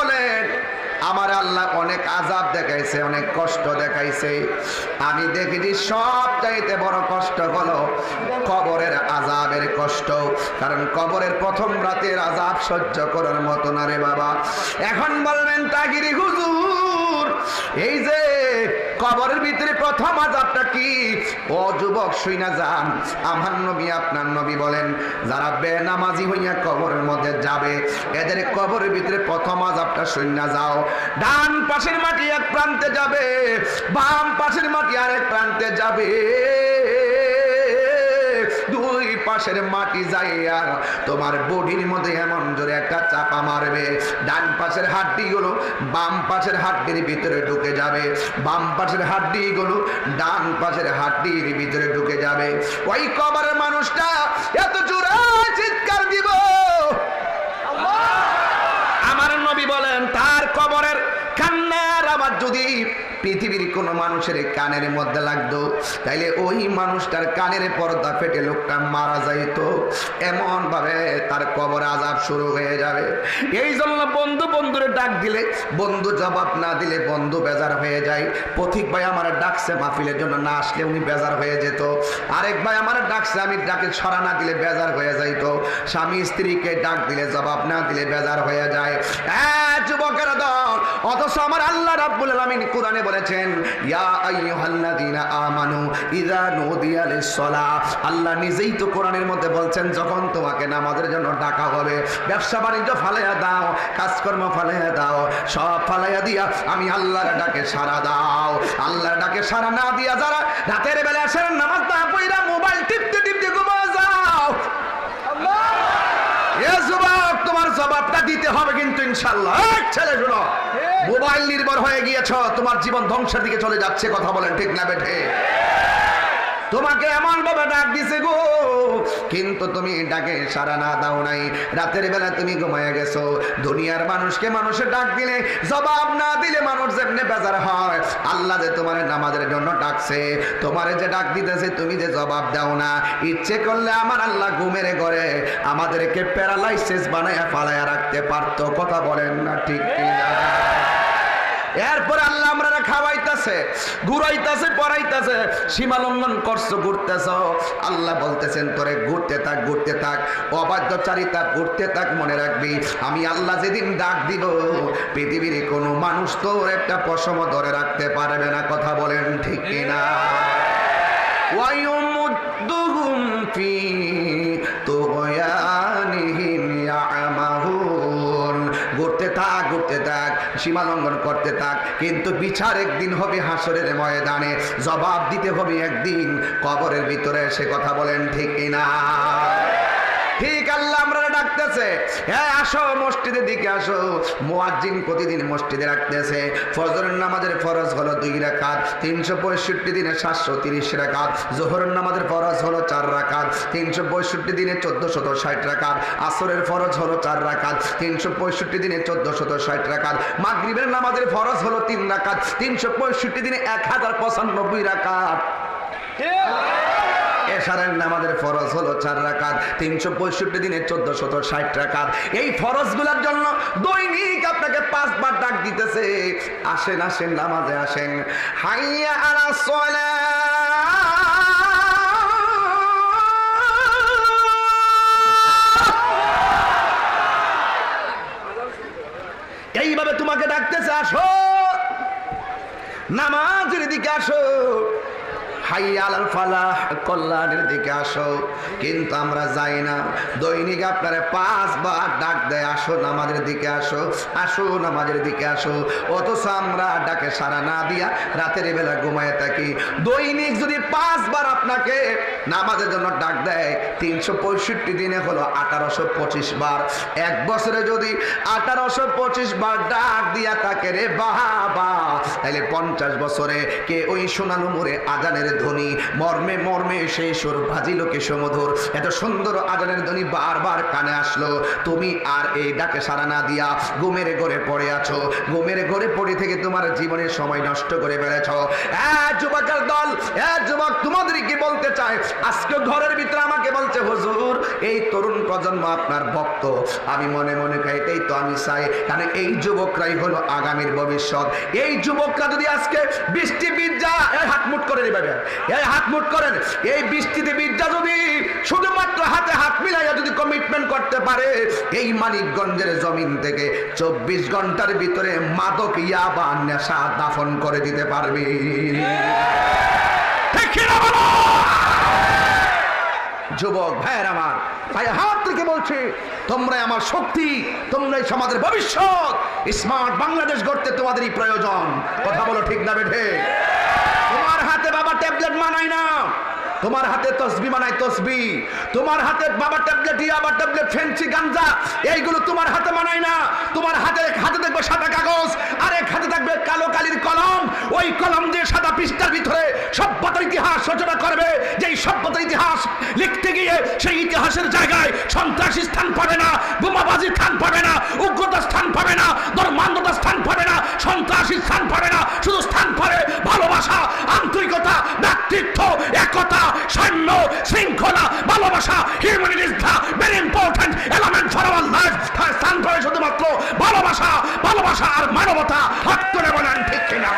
বলেন, আমার আল্লাহ অনেক আজাব দেখাইছে, অনেক কষ্ট দেখাইছে। আমি দেখেছি সব চাইতে বড় কষ্ট হলো কবরের আজাবের কষ্ট। কারণ কবরের প্রথম রাতের আজাব সহ্য করার মতো না রে বাবা। এখন বলবেন তাগিরি হুজুর, এই যে কবরের ভিতরে প্রথম আজাবটা কি? ও যুবক, শুই না যান। আমার নবী, আপনার নবী বলেন, যারা বেনামাজি হইয়া কবরের মধ্যে যাবে, এদের কবরের ভিতরে প্রথম আজাবটা শুই না যাও। ডান পাশের মাটি এক প্রান্তে যাবে, বাম পাশের মাটি আরেক প্রান্তে যাবে। পাশের মাটি যাইয়া তোমার বডির মধ্যে এমন জোরে একটা চাপা মারবে। ডান পাশের হাড্ডি গুলো বাম পাশের হাড্ডির ভিতরে ঢুকে যাবে। বাম পাশের হাড্ডি গুলো ডান পাশের হাড্ডির ভিতরে ঢুকে যাবে। ওই কবরের মানুষটা এত জোরে চিৎকার দিব আমার নবী বলেন তার কবরের কান্নার আবার যদি পৃথিবীর কোন মানুষের কানের মধ্যে লাগতো, তাইলে ওই মানুষটার কানের পর্দা ফেটে লোকটা মারা যাইতো। এমন ভাবে তার কবর আজাব শুরু হয়ে যাবে। এই জন্য বন্ধু বন্ধুরে ডাক দিলে, বন্ধু জবাব না দিলে বন্ধু বেজার হয়ে যায়। পথিক ভাই আমার ডাকছে মাহফিলের জন্য, না আসলে উনি বেজার হয়ে যেত। আরেক ভাই আমার ডাকছে, আমি ডাকে ছড়া না দিলে বেজার হয়ে যাইতো। স্বামী স্ত্রীকে ডাক দিলে, জবাব না দিলে বেজার হয়ে যায়। যুবকের দল, অথচ আমার আল্লাহ রাব্বুল আলামিন কোরআনে বলেছেন আল্লাহ নিজেই তো কোরআনের মধ্যে বলছেন, যখন তোমাকে নামাজের জন্য ডাকা হবে, ব্যবসা বাণিজ্য ফালাইয়া দাও, কাজকর্ম ফালাইয়া দাও, সব ফালাইয়া দিয়া আমি আল্লাহর ডাকে সাড়া দাও। আল্লাহর ডাকে সাড়া না দিয়া যারা রাতের বেলা আসেন, নামাজ না মোবাইল টিপতে টিপতে ঘুমায় যাও এ যুবক তোমার জবাবটা দিতে হবে কিন্তু ইনশাল্লাহ ছেলে শুনো মোবাইল নির্ভর হয়ে গিয়েছ তোমার জীবন ধ্বংসের দিকে চলে যাচ্ছে কথা বলেন ঠিক না বেঠে? তোমাকে এমন ভাবে ডাক দিছে গো কিন্তু তুমি ডাকে সারা না দাও নাই। রাতের বেলা তুমি ঘুমায় গেছো। দুনিয়ার মানুষকে মানুষের ডাক দিলে, জবাব না দিলে মানুষ যেমনি বেজার হয়। আল্লাহ যে তোমার নামাজের জন্য ডাকছে, তোমারে যে ডাক দিতেছে, তুমি যে জবাব দাও না। ইচ্ছে করলে আমার আল্লাহ ঘুমের ঘরে আমাদেরকে প্যারালাইসিস বানায় ফালায়া রাখতে পারতো। কথা বলেন না ঠিক এরপর আল্লাহ আমরা খাওয়াইতেছে আছে ঘুরাইতেছে পড়াইতেছে সীমা লঙ্ঘন করছ ঘুরতেছ। আল্লাহ বলতেছেন তোরে ঘুরতে থাক ঘুরতে থাক অবাধ্যচারিতা ঘুরতে থাক মনে রাখবি। আমি আল্লাহ যেদিন ডাক দিব পৃথিবীর কোনো মানুষ তোর একটা পশম ধরে রাখতে পারবে না কথা বলেন ঠিক কিনা? ওয়ায়ুমুদ্দুহুম ফি সীমা লঙ্ঘন করতে থাক। কিন্তু বিচার একদিন হবে হাসরের ময়দানে, জবাব দিতে হবে একদিন কবরের ভিতরে। সে কথা বলেন ঠিক কিনা? ঠিক আল্লাহ, আমরা ডাকতেছে হ্যাঁ আসো, মসজিদের দিকে আসো। মুয়াজ্জিন প্রতিদিন মসজিদে রাখতেছে। ফজরের নামাজের ফরজ হলো দুই রাকাত, তিনশো পঁয়ষট্টি দিনে সাতশো তিরিশ রাকাত, জোহরের নামাজের ফরজ হলো চার রাকাত, তিনশো পঁয়ষট্টি দিনে চোদ্দ শত ষাট রাকাত, আসরের ফরজ হলো চার রাকাত, তিনশো পঁয়ষট্টি দিনে চোদ্দ শত ষাট রাকাত, মাগরিবের নামাজের ফরজ হলো তিন রাকাত, তিনশো পঁয়ষট্টি দিনে এক হাজার পঁচানব্বই রাকাত। এশারের নামাজের ফরজ হলো চার রাকাত, তিনশো পঁয়ষট্টি দিনে চোদ্দ শত ষাট রাকাত। এই ফরজগুলার জন্য দৈনিক আপনাকে পাঁচবার ডাক দিতেছে, আসেন আসেন, নামাজে আসেন। হাইয়া আলা এইভাবে তোমাকে ডাকতেছে, আসো। নামাজের দিকে আসো। কল্যাণের দিকে আসো। কিন্তু আমরা যাই না। দৈনিক আপনারা পাঁচবার ডাক দেয় আসো নামাজের দিকে আসো আসো নামাজের দিকে আসো। অথচ আমরা ডাকে সারা না দিয়া রাতের বেলা ঘুমায় থাকি। দৈনিক যদি পাঁচবার আপনাকে নামাজের জন্য ডাক দেয়, তিনশো পঁয়ষট্টি দিনে হলো আঠারোশো পঁচিশ বার এক বছরে যদি আঠারোশো পঁচিশ বার ডাক দিয়া তাকে রে বাবা তাহলে পঞ্চাশ বছরে কে ওই সোনালু মোড়ে আজানের ধ্বনি, মর্মে মর্মে সেই সুর ভাজিল কে সমধুর এত সুন্দর আজানের ধ্বনি বারবার কানে আসলো। তুমি আর এই ডাকে সারা না দিয়া ঘুমের ঘরে পড়ে আছো। ঘুমের ঘরে পড়ে থেকে তোমার জীবনের সময় নষ্ট করে বেড়েছ যুবকের দল যুবক তোমাদেরকে বলতে চাই আজকে ঘরের ভিতরে আমাকে বলছে, হুজুর, এই তরুণ প্রজন্ম আপনার ভক্ত। আমি মনে মনে এটাই তো আমি চাই। কারণ এই যুবকরাই হলো আগামীর ভবিষ্যৎ। এই যুবকরা যদি আজকে বৃষ্টি বিদ্যা হাত মুট করে দিবে এই হাত মুট করেন। এই বৃষ্টিতে বিদ্যা যদি শুধুমাত্র হাতে হাত মিলাইয়া যদি কমিটমেন্ট করতে পারে, এই মানিকগঞ্জের জমিন থেকে চব্বিশ ঘণ্টার ভিতরে মাদক ইয়াবা নেশা দাফন করে দিতে পারবে? যুবক ভাইয়ের আমার ভাই হাত থেকে বলছে, তোমরাই আমার শক্তি, তোমরাই সমাজের ভবিষ্যৎ। স্মার্ট বাংলাদেশ গড়তে তোমাদেরই প্রয়োজন। কথা বলো ঠিক না বেঠে তোমার হাতে বাবা ট্যাবলেট মানাই না। তোমার হাতে তসবি মানাই তসবি। তোমার হাতে বাবা ট্যাবলেট ইয়াবা ট্যাবলেট, ফেন্সি, গাঞ্জা, এইগুলো তোমার হাতে মানাই না। তোমার হাতে হাতে দেখবে সাদা কাগজ, আর এক হাতে থাকবে কালো কালির কলম। ওই কলম দিয়ে সাদা পৃষ্ঠার ভিতরে সভ্যতার ইতিহাস রচনা করবে। যেই সভ্যতার ইতিহাস লিখতে গিয়ে সেই ইতিহাসের জায়গায় সন্ত্রাসী স্থান পাবে না, বোমাবাজি স্থান পাবে না, উগ্রতা স্থান পাবে না, ধর্মান্ধতা স্থান পাবে না, সন্ত্রাসী স্থান পাবে সৈন্য, শৃঙ্খলা, ভালোবাসা humanity is the very important element for our life স্থান করে শুধুমাত্র ভালোবাসা ভালোবাসা আর মানবতা হাত করে বলেন ঠিক কিনা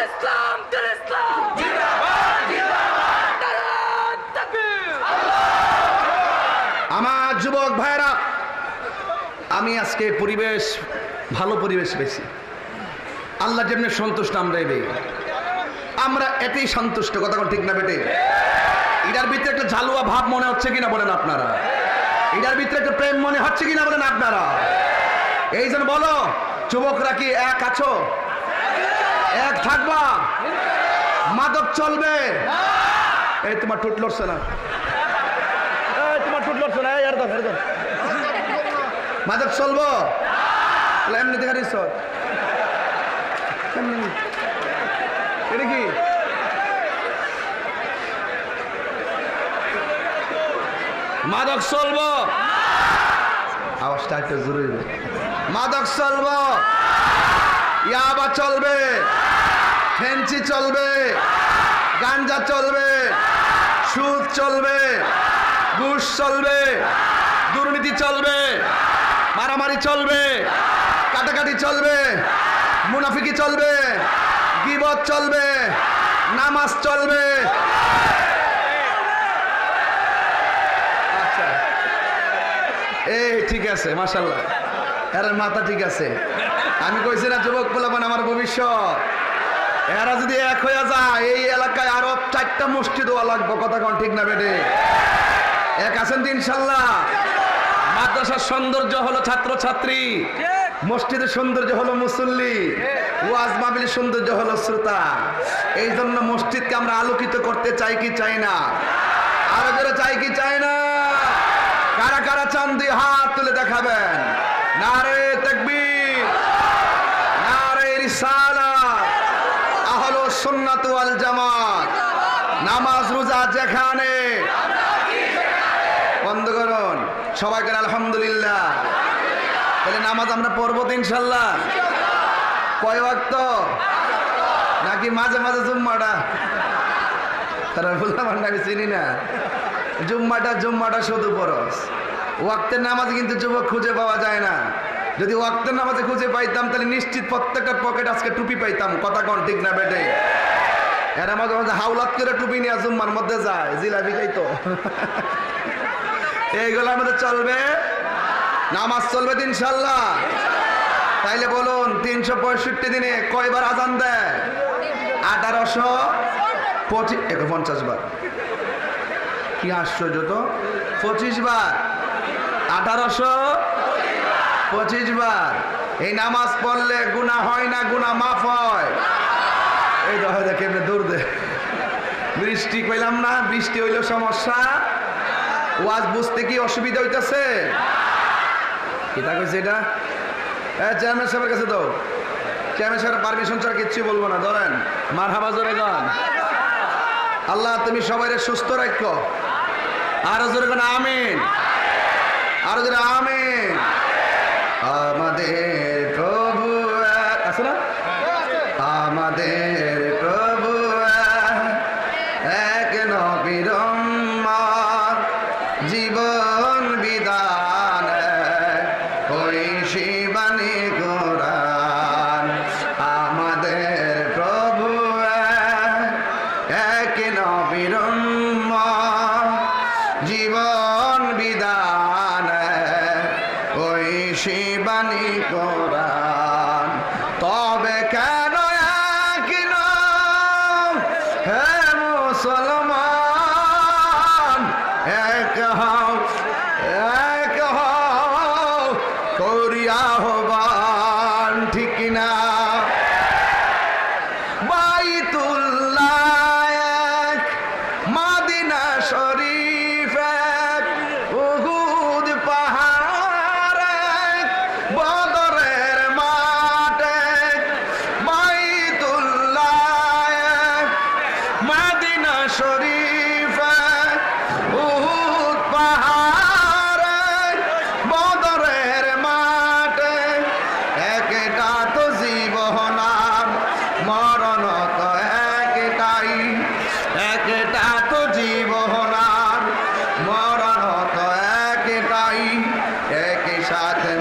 Islam, Islam! আমার যুবক ভাইরা, আমি আজকে পরিবেশ, ভালো পরিবেশ পেয়েছি। আল্লাহ যেমনি সন্তুষ্ট আমরা দেই আমরা এতেই সন্তুষ্ট, কথা ঠিক না বেটে? এটার ভিতরে একটা ঝালুয়া ভাব মনে হচ্ছে কিনা বলেন আপনারা? এটার ভিতরে একটা প্রেম মনে হচ্ছে কিনা বলেন আপনারা? এই জন্য বলো, যুবকরা কি এক আছো? এক থাকবা? মাদক চলবে? এই তোমার টুট না এই তোমার টুট লড়ছে দাও। মাদক চলবো। এমনি দেখা কি? মাদক চলবো। আওয়াজটা একটু জরুরি মাদক চলবো। ইয়াবা চলবে। ফেন্সি চলবে। গাঞ্জা চলবে। সুদ চলবে। ঘুষ চলবে। দুর্নীতি চলবে, মারামারি চলবে, কাটাকাটি চলবে, মুনাফিকি চলবে, গিবত চলবে, নামাজ চলবে। আচ্ছা। এই ঠিক আছে মাসাল্লাহ এরা মাথা ঠিক আছে। আমি কইছি না, যুবক বলবেন আমার ভবিষ্যৎ। এরা যদি এক হয়ে যায়, এই এলাকায় আরও চারটা মসজিদ হওয়া লাগবে, কথা কোন ঠিক না, বেটে? এক আছেন ইনশাল্লাহ। মাদ্রাসার সৌন্দর্য হলো ছাত্র ছাত্রী মসজিদের সৌন্দর্য হলো মুসল্লি, ওয়াজ মাহবিলের সৌন্দর্য হলো শ্রোতা। এই জন্য মসজিদকে আমরা আলোকিত করতে চাই কি চাই না? আরও যারা চাই কি চাই না? কারা কারা চান দুই হাত তুলে দেখাবেন। নারে তাকবীর, নারে রিসালাত আহলো সুন্নাত ওয়াল জামাত, নামাজ রোজা যেখানে বন্ধ করুন সবাই করে আলহামদুলিল্লাহ। তাহলে নামাজ আমরা পড়ব তো ইনশাল্লাহ। কয় ওয়াক্ত? নাকি মাঝে মাঝে জুম্মাটা? তারা বললাম আমি চিনি না। জুম্মাটা জুম্মাটা শুধু পরস ওয়াক্তের নামাজ কিন্তু যুবক খুঁজে পাওয়া যায় না। যদি ওয়াক্তের নামাজে খুঁজে পাইতাম, তাহলে নিশ্চিত প্রত্যেকটা পকেট আজকে টুপি পাইতাম। কথা কন ঠিক না বেটে? এরা মাঝে মাঝে হাওলাত করে টুপি নিয়ে জুম্মার মধ্যে যায়, জিলাপি খাইতো। এইগুলো আমাদের চলবে? নামাজ চলবে ইনশাল্লাহ তাইলে বলুন, তিনশো পঁয়ষট্টি দিনে কয়বার আজান দেয়? আঠারোশো পঁচিশ পঞ্চাশ বার। কি আশ্চর্য তো। পঁচিশ বার। আঠারোশো পঁচিশ বার। এই নামাজ পড়লে গুণা হয় না গুণা মাফ হয়। এই দেখা দৌড় দে। বৃষ্টি কইলাম না, বৃষ্টি হইল সমস্যা। ওয়াজ বুঝতে কি অসুবিধা হইতেছে? কিতা কইছে এটা? হ্যাঁ চেয়ারম্যান সাহেবের কাছে দাও। চেয়ারম্যান সাহেব পারমিশন ছাড়া কিচ্ছু বলব না, ধরেন। মার হাবা জোরে গান। আল্লাহ, তুমি সবাই সুস্থ রাখো আরও জোরে গান, আমিন। আরও জোরে, আমিন। এক নবীর শরীফ উহুদ পাহাড়ে, বদরের মাঠে, একটা তো জীবন মরণ তো একটাই। একটা তো জীবন মরণ তো একটাই। একই সাথে